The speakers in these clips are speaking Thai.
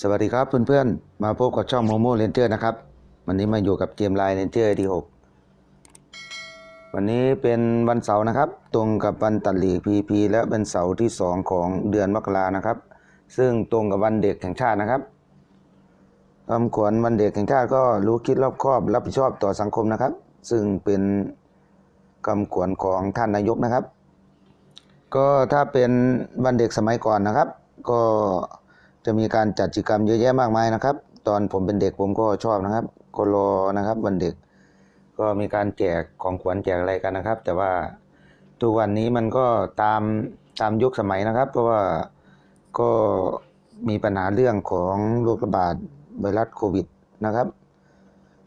สวัสดีครับเพื่อนๆ มาพบกับช่องโมโมเลนเจอร์นะครับ วันนี้มาอยู่กับเกมไลน์เลนเจอร์ที่6วันนี้เป็นวันเสาร์นะครับ ตรงกับวันตัดหลีกพีพีและเป็นเสาร์ที่ 2 ของเดือนมกรานะครับ ซึ่งตรงกับวันเด็กแห่งชาตินะครับคำขวัญวันเด็กแห่งชาติก็รู้คิดรอบคอบ รับผิดชอบต่อสังคมนะครับ ซึ่งเป็นคำขวัญของท่านนายกนะครับ ก็ถ้าเป็นวันเด็กสมัยก่อนนะครับ ก็ จะมีการจัดกิจกรรมเยอะแยะมากมายนะครับ ตอนผมเป็นเด็กผมก็ชอบนะครับก็รอนะครับวันเด็ก ก็มีการแจกของขวัญแจกอะไรกันนะครับ แต่ว่าทุกวันนี้มันก็ตามตามยุคสมัยนะครับ เพราะว่าก็มีปัญหาเรื่องของโรคระบาดไวรัสโควิดนะครับ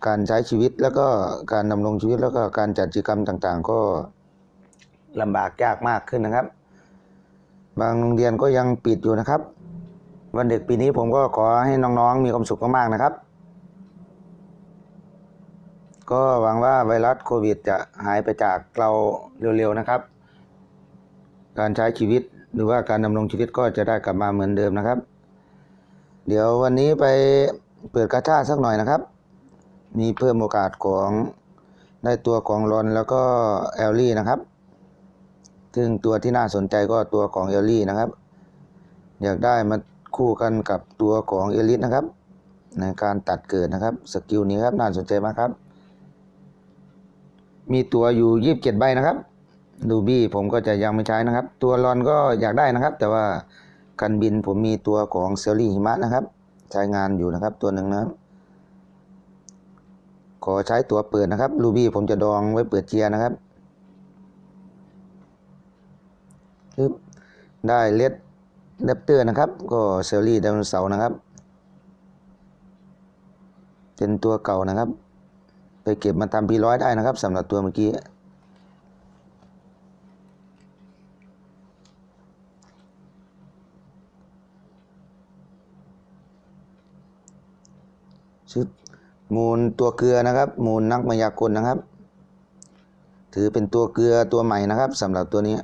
การใช้ชีวิตแล้วก็การดำรงชีวิตแล้วก็การจัดกิจกรรมต่างๆ ก็ลำบากยากมากขึ้นนะครับ บางโรงเรียนก็ยังปิดอยู่นะครับ วันเด็กปีนี้ผมก็ขอให้น้องๆ มีความสุขมากๆนะครับ ก็หวังว่าไวรัสโควิดจะหายไปจากเราเร็วๆนะครับ การใช้ชีวิตหรือว่าการดำรงชีวิตก็จะได้กลับมาเหมือนเดิมนะครับ เดี๋ยววันนี้ไปเปิดกระชาสักหน่อยนะครับ มีเพิ่มโอกาสของได้ตัวของรอนแล้วก็แอลลี่นะครับ ซึ่งตัวที่น่าสนใจก็ตัวของเอลลี่นะครับ อยากได้มา คู่กันกับตัวของเอลิสนะครับในการตัดเกิดนะครับสกิลนี้ครับน่าสนใจมากครับ มีตัวอยู่ยีิบเจ็ดใบนะครับดูบี้ผมก็จะยังไม่ใช้นะครับ ตัวรอนก็อยากได้นะครับ แต่ว่ากันบินผมมีตัวของเซลลี่หิมะนะครับ ใช้งานอยู่นะครับตัวหนึ่งนะครับขอใช้ตัวเปิดนะครับรูบี้ผมจะดองไว้เปิดเจียนะครับปึ๊บได้เลด เลปเตอร์นะครับ ก็เซลลี่ไดโนเสาร์นะครับ เป็นตัวเก่านะครับ ไปเก็บมาทำพีร้อยได้นะครับสำหรับตัวเมื่อกี้ชุดมูลตัวเกลือนะครับ มูลนักมายากลนะครับ ถือเป็นตัวเกลือตัวใหม่นะครับสำหรับตัวนี้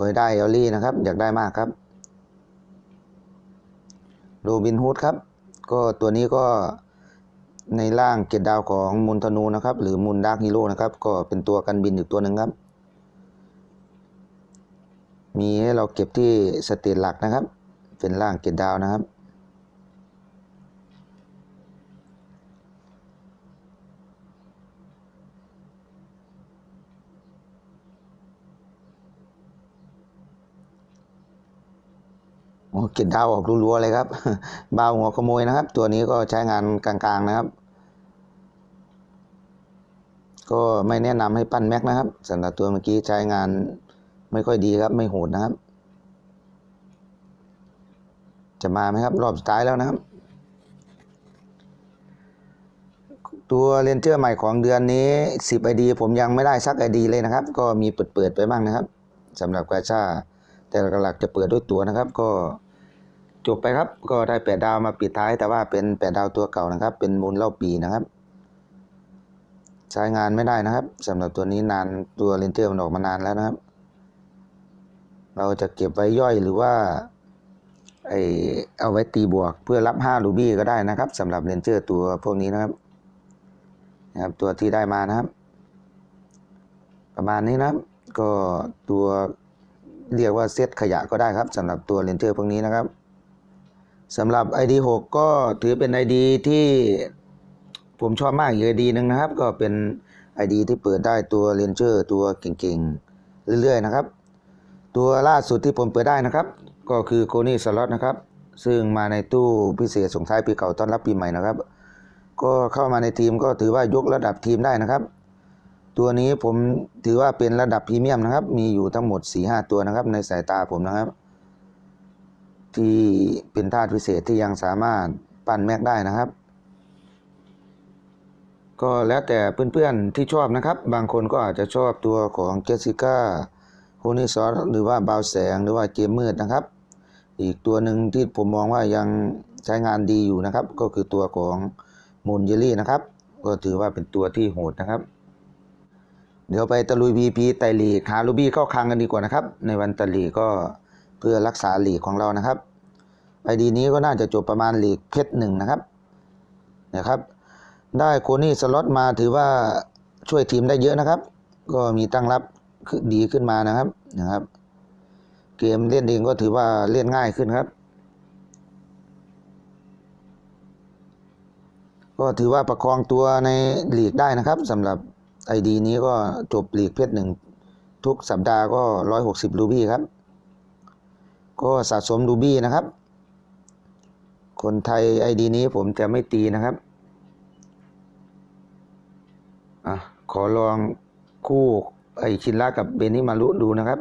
ก็ได้เอลลี่นะครับ อยากได้มากครับโรบินฮูดครับ ก็ตัวนี้ก็ในร่างเกตดาวของมูลธนูนะครับ หรือมูลดาร์กฮีโร่นะครับ ก็เป็นตัวกันบินอีกตัวหนึ่งครับ มีให้เราเก็บที่สเตตหลักนะครับ เป็นร่างเกตดาวนะครับ เก็ดดาวออกรัวๆเลยครับบาวหัวขโมยนะครับ ตัวนี้ก็ใช้งานกลางๆนะครับ ก็ไม่แนะนำให้ปั้นแม็กนะครับสำหรับตัวเมื่อกี้ใช้งานไม่ค่อยดีครับ ไม่โหดนะครับ จะมาไหมครับ รอบสุดท้ายแล้วนะครับ ตัวเรนเจอร์ใหม่ของเดือนนี้ 10 ID ผมยังไม่ได้สัก ID เลยนะครับ ก็มีเปิดๆไปบ้างนะครับสำหรับกาชา แต่หลักจะเปิดด้วยตัวนะครับ ก็จบไปครับ ก็ได้แปดดาวมาปิดท้าย แต่ว่าเป็นแปดดาวตัวเก่านะครับ เป็นมูลเล่าปีนะครับ ใช้งานไม่ได้นะครับสำหรับตัวนี้นานตัวเรนเจอร์มันออกมานานแล้วนะครับ เราจะเก็บไว้ย่อยหรือว่าไอเอาไว้ตีบวกเพื่อรับ5รูบี้ก็ได้นะครับสำหรับเรนเจอร์ตัวพวกนี้นะครับนะครับตัวที่ได้มานะครับ ประมาณนี้นะครับ ก็ตัว เรียกว่าเซตขยะก็ได้ครับสำหรับตัวเรนเจอร์พวกนี้นะครับสำหรับ ID 6 ก็ถือเป็น ID ที่ผมชอบมากอีก ID หนึ่งนะครับ ก็เป็น ID ที่เปิดได้ตัวเรนเจอร์ตัวเก่งๆ เรื่อยๆนะครับ ตัวล่าสุดที่ผมเปิดได้นะครับ ก็คือโคนี่สล็อตนะครับ ซึ่งมาในตู้พิเศษส่งท้ายปีเก่าต้อนรับปีใหม่นะครับ ก็เข้ามาในทีมก็ถือว่ายกระดับทีมได้นะครับ ตัวนี้ผมถือว่าเป็นระดับพรีเมียมนะครับ มีอยู่ทั้งหมด 4-5 ตัวนะครับ ในสายตาผมนะครับ ที่เป็นธาตุพิเศษที่ยังสามารถปั่นแม็กได้นะครับ ก็แล้วแต่เพื่อนๆที่ชอบนะครับ บางคนก็อาจจะชอบตัวของเจสสิก้าโฮนิซอสหรือว่าบาวแสงหรือว่าเกมมืดนะครับ อีกตัวหนึ่งที่ผมมองว่ายังใช้งานดีอยู่นะครับ ก็คือตัวของมูนเยลลี่นะครับ ก็ถือว่าเป็นตัวที่โหดนะครับ เดี๋ยวไปตะลุย VP ไตลีกหาลูบี้เข้าคลังกันดีกว่านะครับ ในวันตะลีกก็เพื่อรักษาหลีกของเรานะครับไอดีนี้ก็น่าจะจบประมาณหลีกเพชรหนึ่งนะครับนะครับ ได้โคนี่สล็อตมาถือว่าช่วยทีมได้เยอะนะครับ ก็มีตั้งรับดีขึ้นมานะครับนะครับ เกมเล่นเองก็ถือว่าเล่นง่ายขึ้นครับ ก็ถือว่าประคองตัวในหลีกได้นะครับสำหรับ ไอดีนี้ก็จบลีกเพชรหนึ่งทุกสัปดาห์ก็ร้อยหกสิบรูบี้ครับ ก็สะสมรูบี้นะครับ คนไทยไอดีนี้ผมจะไม่ตีนะครับอะขอลองคู่ไอชินละกับเบนิมารุดูนะครับ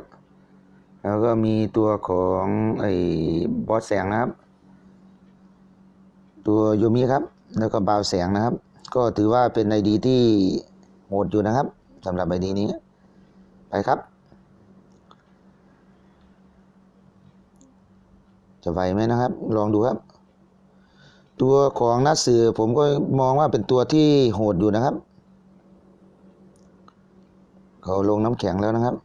แล้วก็มีตัวของไอบอสแสงนะครับ ตัวโยมิครับ แล้วก็บาวแสงนะครับ ก็ถือว่าเป็นไอดีที่ โหดอยู่นะครับสำหรับไอดีนี้ ไปครับ จะไหวไหมนะครับ ลองดูครับ ตัวของนัดสือผมก็มองว่าเป็นตัวที่โหดอยู่นะครับ เขาลงน้ำแข็งแล้วนะครับ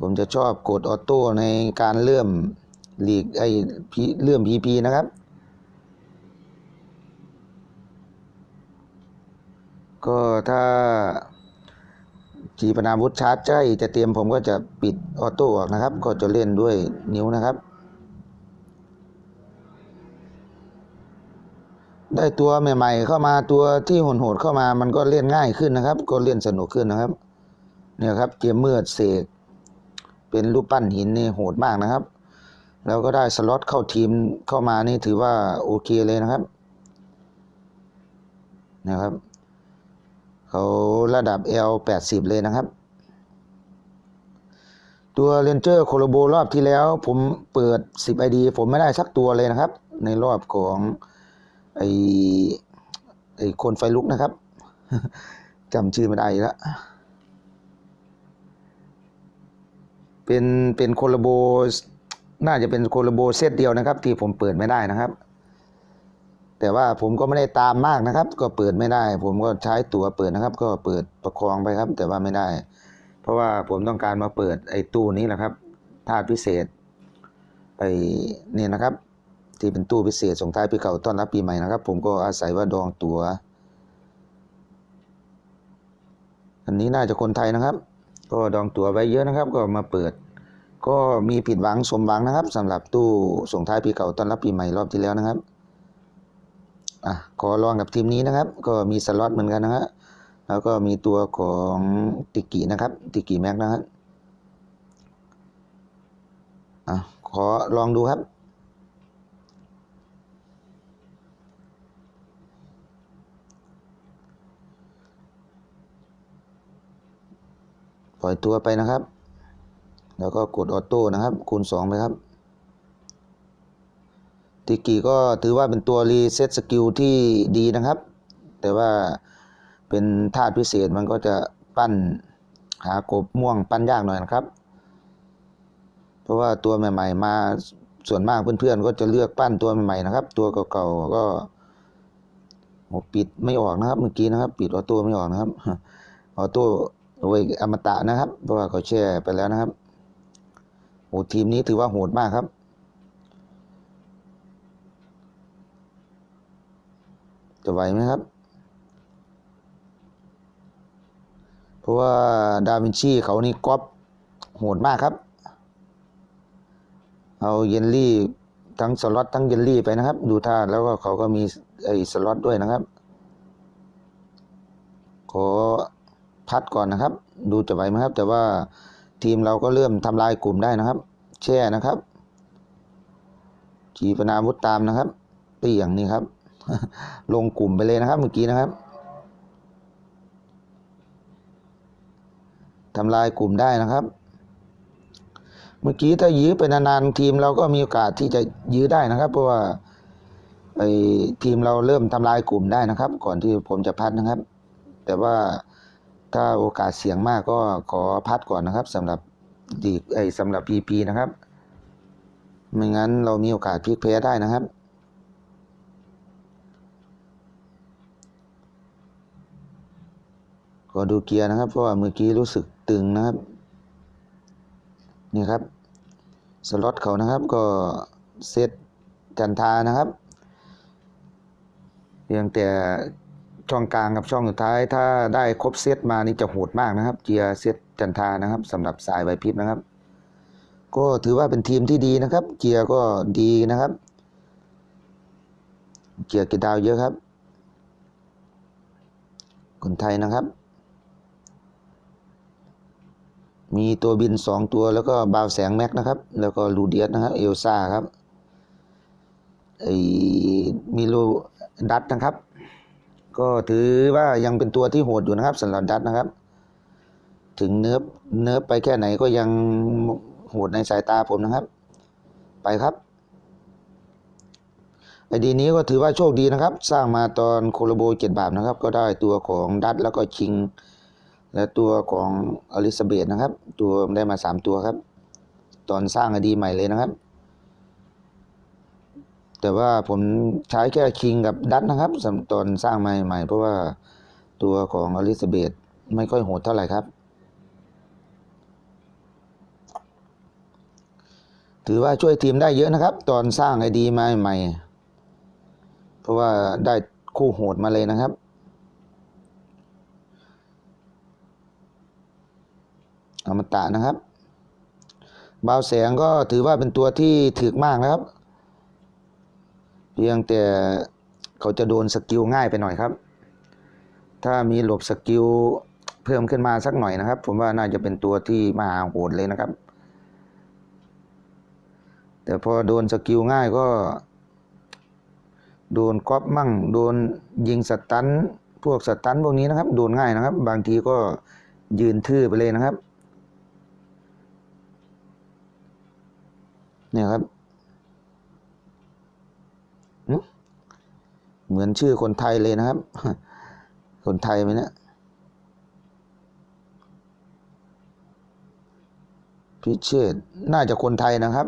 ผมจะชอบกดออโต้ในการเลื่อมลีกไอ้เลื่อมพีพีนะครับ ก็ถ้าจีปนาวุธชาร์จใกล้จะเตรียมผมก็จะปิดออโต้ออกนะครับ ก็จะเล่นด้วยนิ้วนะครับ ได้ตัวใหม่ ๆ เข้ามาตัวที่โหดๆเข้ามามันก็เล่นง่ายขึ้นนะครับ ก็เล่นสนุกขึ้นนะครับ เนี่ยครับเกมเมื่อเสกเป็นรูปปั้นหินนี่โหดมากนะครับ แล้วก็ได้สล็อตเข้าทีมเข้ามานี่ถือว่าโอเคเลยนะครับนะครับ เขาระดับ L 80 เลยนะครับ ตัวเรนเจอร์โคโลโบรอบที่แล้ว ผมเปิด 10 ID ผมไม่ได้สักตัวเลยนะครับ ในรอบของไอไอคนไฟลุกนะครับจำชื่อไม่ได้แล้วเป็นเป็นโคลโบน่าจะเป็นโคลโบเซตเดียวนะครับ ที่ผมเปิดไม่ได้นะครับ แต่ว่าผมก็ไม่ได้ตามมากนะครับ ก็เปิดไม่ได้ ผมก็ใช้ตั๋วเปิดนะครับ ก็เปิดประคองไปครับ แต่ว่าไม่ได้ เพราะว่าผมต้องการมาเปิดไอ้ตู้นี้แหละครับธาตุพิเศษไอ้นี่นะครับ ที่เป็นตู้พิเศษส่งท้ายปีเก่าต้อนรับปีใหม่นะครับ ผมก็อาศัยว่าดองตัว๋วอันนี้น่าจะคนไทยนะครับ ก็ดองตั๋วไว้เยอะนะครับ ก็มาเปิด ก็มีผิดหวังสมหวังนะครับสำหรับตู้ส่งท้ายปีเก่าต้อนรับปีใหม่รอบที่แล้วนะครับ อะขอลองกับทีมนี้นะครับ ก็มีสล็อตเหมือนกันนะฮะแล้วก็มีตัวของติกินะครับ ติกิแม็กนะครับอะขอลองดูครับปล่อยตัวไปนะครับ แล้วก็กดออโต้นะครับ คูณ 2 ไปครับ ติกิก็ถือว่าเป็นตัวรีเซ็ตสกิลที่ดีนะครับ แต่ว่าเป็นธาตุพิเศษมันก็จะปั้นหากบม่วงปั้นยากหน่อยนะครับ เพราะว่าตัวใหม่ๆมาส่วนมากเพื่อนๆก็จะเลือกปั้นตัวใหม่ๆนะครับ ตัวเก่าๆก็ปิดไม่ออกนะครับ เมื่อกี้นะครับ ปิดออโต้ไม่ออกนะครับออโต้โดยอมตะนะครับ เพราะว่าเขาแช่ไปแล้วนะครับโอ้ทีมนี้ถือว่าโหดมากครับ จะไหวไหมครับ เพราะว่าดาวินชีเขานี่ก๊อปโหดมากครับ เอาเยนลี่ทั้งสล็อตทั้งเยนลี่ไปนะครับ ดูท่าแล้วก็เขาก็มีไอ้สล็อตด้วยนะครับ ขอพัดก่อนนะครับ ดูจะไหวไหมครับ แต่ว่าทีมเราก็เริ่มทำลายกลุ่มได้นะครับ แช่นะครับขีปนาวุธตามนะครับเตียงนี้ครับ ลงกลุ่มไปเลยนะครับ เมื่อกี้นะครับทำลายกลุ่มได้นะครับ เมื่อกี้ถ้ายื้อไปนานๆทีมเราก็มีโอกาสที่จะยื้อได้นะครับ เพราะว่าไอ้ทีมเราเริ่มทำลายกลุ่มได้นะครับ ก่อนที่ผมจะพัดนะครับ แต่ว่าถ้าโอกาสเสี่ยงมากก็ขอพัดก่อนนะครับสำหรับดีไอ้สำหรับ PP นะครับไม่งั้นเรามีโอกาสพลิกแพ้ได้นะครับ ขอดูเกียร์นะครับ เพราะว่าเมื่อกี้รู้สึกตึงนะครับ นี่ครับ สล็อตเขานะครับก็เซตจันทานะครับเพียงแต่ช่องกลางกับช่องสุดท้าย ถ้าได้ครบเซตมานี่จะโหดมากนะครับ เกียร์เซตจันทานะครับสำหรับสายไหวพริบนะครับ ก็ถือว่าเป็นทีมที่ดีนะครับ เกียร์ก็ดีนะครับ เกียร์กีดาวเยอะครับคนไทยนะครับ มีตัวบินสองตัวแล้วก็บาวแสงแม็กนะครับ แล้วก็ลูเดียสนะครับเอลซ่าครับไอ้มิโลดัตนะครับ ก็ถือว่ายังเป็นตัวที่โหดอยู่นะครับสำหรับดัตนะครับ ถึงเนิร์ฟเนิร์ฟไปแค่ไหนก็ยังโหดในสายตาผมนะครับ ไปครับไอดีนี้ก็ถือว่าโชคดีนะครับ สร้างมาตอนโคโลโบเจ็ดบาทนะครับ ก็ได้ตัวของดัตแล้วก็ชิง และตัวของอลิซาเบธนะครับ ตัวได้มาสามตัวครับ ตอนสร้างไอดีใหม่เลยนะครับ แต่ว่าผมใช้แค่คิงกับดัตนะครับสตอนสร้างใหม่ๆเพราะว่าตัวของอลิซาเบธไม่ค่อยโหดเท่าไหร่ครับ ถือว่าช่วยทีมได้เยอะนะครับ ตอนสร้างไอดีมาใหม่ๆเพราะว่าได้คู่โหดมาเลยนะครับ อมตะนะครับบาวแสงก็ถือว่าเป็นตัวที่ถึกมากนะครับ เพียงแต่เขาจะโดนสกิลง่ายไปหน่อยครับ ถ้ามีหลบสกิลเพิ่มขึ้นมาสักหน่อยนะครับ ผมว่าน่าจะเป็นตัวที่มาโหดเลยนะครับ แต่พอโดนสกิลง่ายก็ โดนก๊อปมั่ง โดนยิงสตันพวกสตันพวกนี้นะครับ โดนง่ายนะครับ บางทีก็ยืนทื่อไปเลยนะครับ เนี่ยครับ เหมือนชื่อคนไทยเลยนะครับ คนไทยไหมเนี่ยพิเชษน่าจะคนไทยนะครับ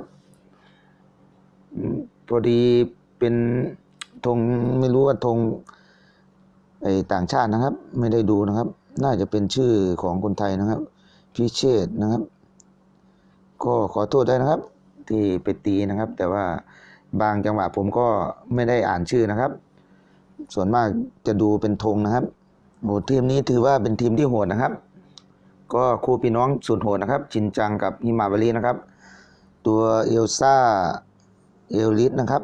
พอดีเป็นธงไม่รู้ว่าธงไอต่างชาตินะครับ ไม่ได้ดูนะครับ น่าจะเป็นชื่อของคนไทยนะครับ พิเชษนะครับ ก็ขอโทษได้นะครับ ที่ไปตีนะครับ แต่ว่าบางจังหวะผมก็ไม่ได้อ่านชื่อนะครับ ส่วนมากจะดูเป็นธงนะครับโหทีมนี้ถือว่าเป็นทีมที่โหดนะครับ ก็คู่พี่น้องสุดโหดนะครับ ชินจังกับฮิมาบารีนะครับ ตัวเอลซ่าเอลลิสนะครับ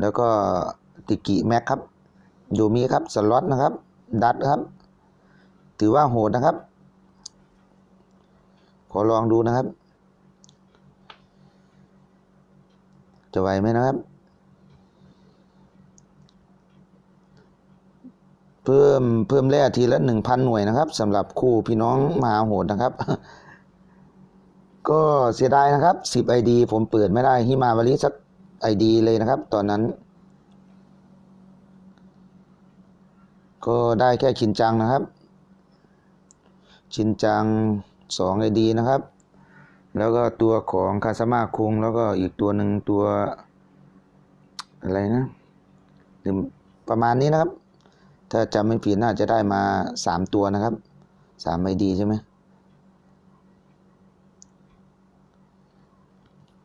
แล้วก็ติกิแม็กครับโยมิครับสล็อตนะครับ ดัตครับ ถือว่าโหดนะครับ ขอลองดูนะครับ จะไหวไหมนะครับ เพิ่มเพิ่มแร่ทีละหนึ่งพันหน่วยนะครับสำหรับคู่พี่น้องมหาโหดนะครับ ก็เสียดายนะครับสิบไอดีผมเปิดไม่ได้ฮิมาวาริสักไอดีเลยนะครับ ตอนนั้น ก็ได้แค่ชินจังนะครับ ชินจังสองไอดีนะครับ แล้วก็ตัวของคาสมาคุงแล้วก็อีกตัวหนึ่งตัว อะไรนะประมาณนี้นะครับ ถ้าจำไม่ผิดน่าจะได้มาสามตัวนะครับสามไอดีใช่ไหม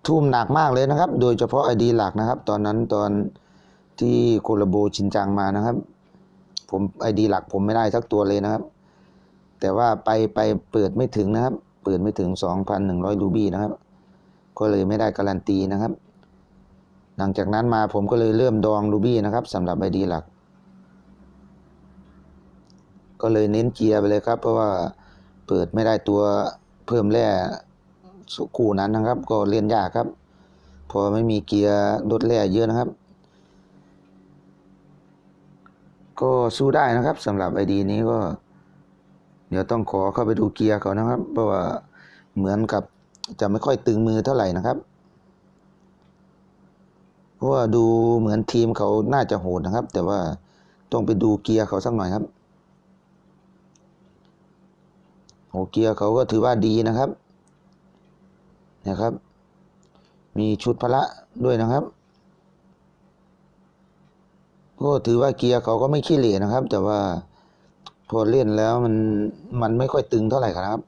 ทุ่มหนักมากเลยนะครับ โดยเฉพาะไอดีหลักนะครับ ตอนนั้นตอนที่โคลโบชินจังมานะครับ ผมไอดีหลักผมไม่ได้สักตัวเลยนะครับ แต่ว่าไปไปเปิดไม่ถึงนะครับ เปิดไม่ถึง 2,100รูบี้นะครับ ก็เลยไม่ได้การันตีนะครับ หลังจากนั้นมาผมก็เลยเริ่มดองรูบี้นะครับสำหรับไอดีหลัก ก็เลยเน้นเกียร์ไปเลยครับ เพราะว่าเปิดไม่ได้ตัวเพิ่มแร่คู่นั้นนะครับ ก็เล่นยากครับ พอไม่มีเกียร์ลดแร่เยอะนะครับ ก็สู้ได้นะครับสำหรับไอดีนี้ก็ เดี๋ยวต้องขอเข้าไปดูเกียร์เขานะครับ เพราะว่าเหมือนกับจะไม่ค่อยตึงมือเท่าไหร่นะครับ เพราะว่าดูเหมือนทีมเขาน่าจะโหดนะครับ แต่ว่าต้องไปดูเกียร์เขาสักหน่อยครับโหเกียร์เขาก็ถือว่าดีนะครับนะครับ มีชุดพละด้วยนะครับก็ถือว่าเกียร์เขาก็ไม่ขี้เหร่นะครับ แต่ว่า พอเล่นแล้วมันมันไม่ค่อยตึงเท่าไหร่ครับ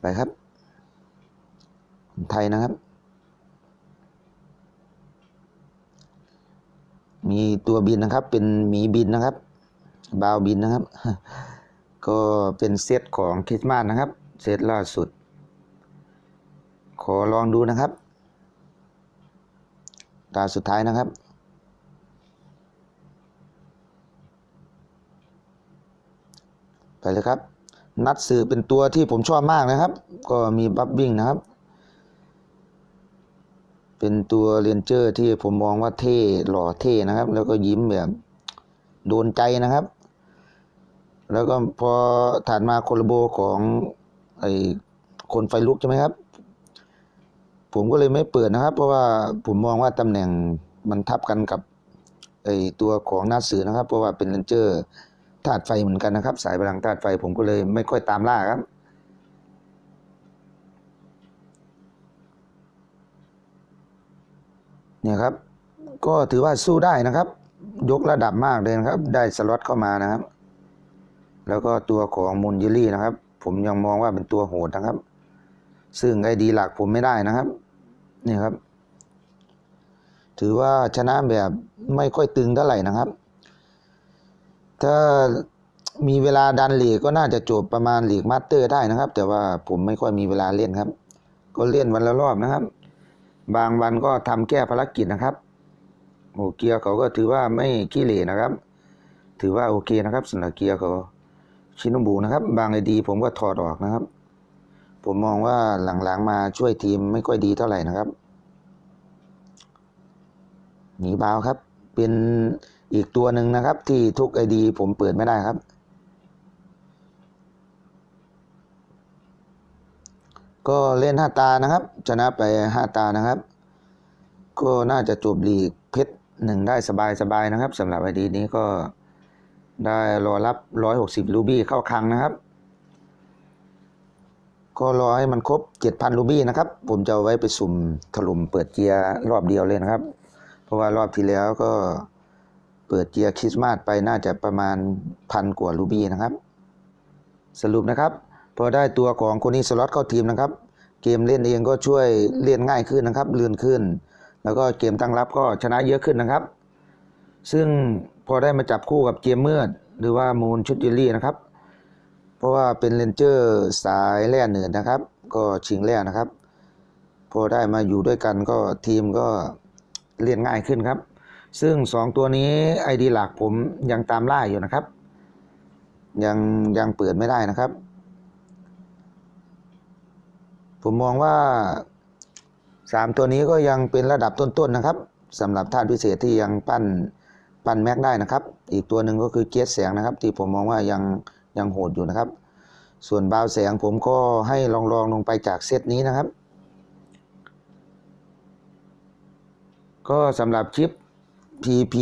ไปครับ ไทยนะครับ มีตัวบินนะครับ เป็นหมีบินนะครับ บาวบินนะครับ ก็เป็นเซตของคริสต์มาสนะครับ เซตล่าสุด ขอลองดูนะครับ ตาสุดท้ายนะครับ ไป เลยครับ นัดสื่อเป็นตัวที่ผมชอบมากนะครับ ก็มีบัฟบิ้งนะครับ เป็นตัวเรนเจอร์ที่ผมมองว่าเท่หล่อเท่นะครับ แล้วก็ยิ้มแบบโดนใจนะครับ แล้วก็พอถัดมาโคลโบของไอ้คนไฟลุกใช่ไหมครับ ผมก็เลยไม่เปิดนะครับ เพราะว่าผมมองว่าตำแหน่งมันทับกันกับไอตัวของนาสื่อนะครับ เพราะว่าเป็นเรนเจอร์ ธาตุไฟเหมือนกันนะครับ สายพลังธาตุไฟผมก็เลยไม่ค่อยตามล่าครับ เนี่ยครับ ก็ถือว่าสู้ได้นะครับ ยกระดับมากเลยนะครับ ได้สล็อตเข้ามานะครับ แล้วก็ตัวของมุนเยลลี่นะครับ ผมยังมองว่าเป็นตัวโหดนะครับ ซึ่งไอดีหลักผมไม่ได้นะครับนี่ครับ ถือว่าชนะแบบไม่ค่อยตึงเท่าไหร่นะครับ ถ้ามีเวลาดันหลีกก็น่าจะจบประมาณหลีกมาสเตอร์ได้นะครับ แต่ว่าผมไม่ค่อยมีเวลาเล่นครับ ก็เล่นวันละรอบนะครับ บางวันก็ทำแก้ภารกิจนะครับโอเกียร์เขาก็ถือว่าไม่ขี้เหร่นะครับ ถือว่าโอเคนะครับสำหรับเกียร์เขาชินบูนะครับ บางไอดี ผมก็ถอดออกนะครับ ผมมองว่าหลังๆมาช่วยทีมไม่ค่อยดีเท่าไหร่นะครับ หนีบาวครับ เป็น อีกตัวหนึ่งนะครับ ที่ทุกไอดีผมเปิดไม่ได้ครับ ก็เล่นห้าตานะครับ ชนะไปห้าตานะครับ ก็น่าจะจบลีกเพชรหนึ่งได้สบายๆนะครับสำหรับไอดีนี้ก็ได้รอรับร้อยหกสิบรูบี้เข้าคลังนะครับ ก็รอให้มันครบเจ็ดพันรูบี้นะครับ ผมจะเอาไว้ไปสุ่มถล่มเปิดเกียร์รอบเดียวเลยนะครับ เพราะว่ารอบที่แล้วก็ เปิดเกียร์คริสต์มาสไปน่าจะประมาณพันกว่ารูบี้นะครับ สรุปนะครับ พอได้ตัวของคนนี้สล็อตเข้าทีมนะครับ เกมเล่นเองก็ช่วยเล่นง่ายขึ้นนะครับเลื่อนขึ้น แล้วก็เกมตั้งรับก็ชนะเยอะขึ้นนะครับ ซึ่งพอได้มาจับคู่กับเกมเมือดหรือว่ามูนชุดเยลลี่นะครับ เพราะว่าเป็นเลนเจอร์สายแร่เหนือนะครับ ก็ชิงแร่นะครับ พอได้มาอยู่ด้วยกันก็ทีมก็เล่นง่ายขึ้นครับ ซึ่งสองตัวนี้ไอดีหลักผมยังตามล่าอยู่นะครับ ยังยังเปิดไม่ได้นะครับ ผมมองว่าสามตัวนี้ก็ยังเป็นระดับต้นๆนะครับสำหรับธาตุพิเศษที่ยังปั้นปั้นแม็กได้นะครับ อีกตัวหนึ่งก็คือเกียร์แสงนะครับ ที่ผมมองว่ายังยังโหดอยู่นะครับ ส่วนบาวแสงผมก็ให้ลองลองลงไปจากเซตนี้นะครับ ก็สำหรับคลิป PP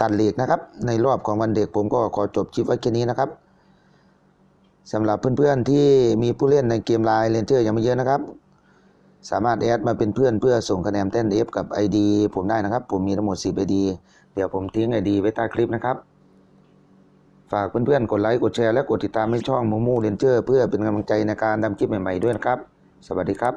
ตัดเหล็กนะครับ ในรอบของวันเด็กผมก็ขอจบคลิปไว้แค่นี้นะครับสำหรับเพื่อนๆที่มีผู้เล่นในเกมไลน์เลนเจอร์ยังไม่เยอะนะครับ สามารถแอดมาเป็นเพื่อนเพื่อส่งคะแนนเต้นเอฟกับ ID ผมได้นะครับ ผมมีทั้งหมด 10 ID เดี๋ยวผมทิ้ง ID ไว้ใต้คลิปนะครับ ฝากเพื่อนๆ กดไลค์กดแชร์และกดติดตามให้ช่องมูมูเรนเจอร์เพื่อเป็นกำลังใจในการทำคลิปใหม่ๆด้วยนะครับ สวัสดีครับ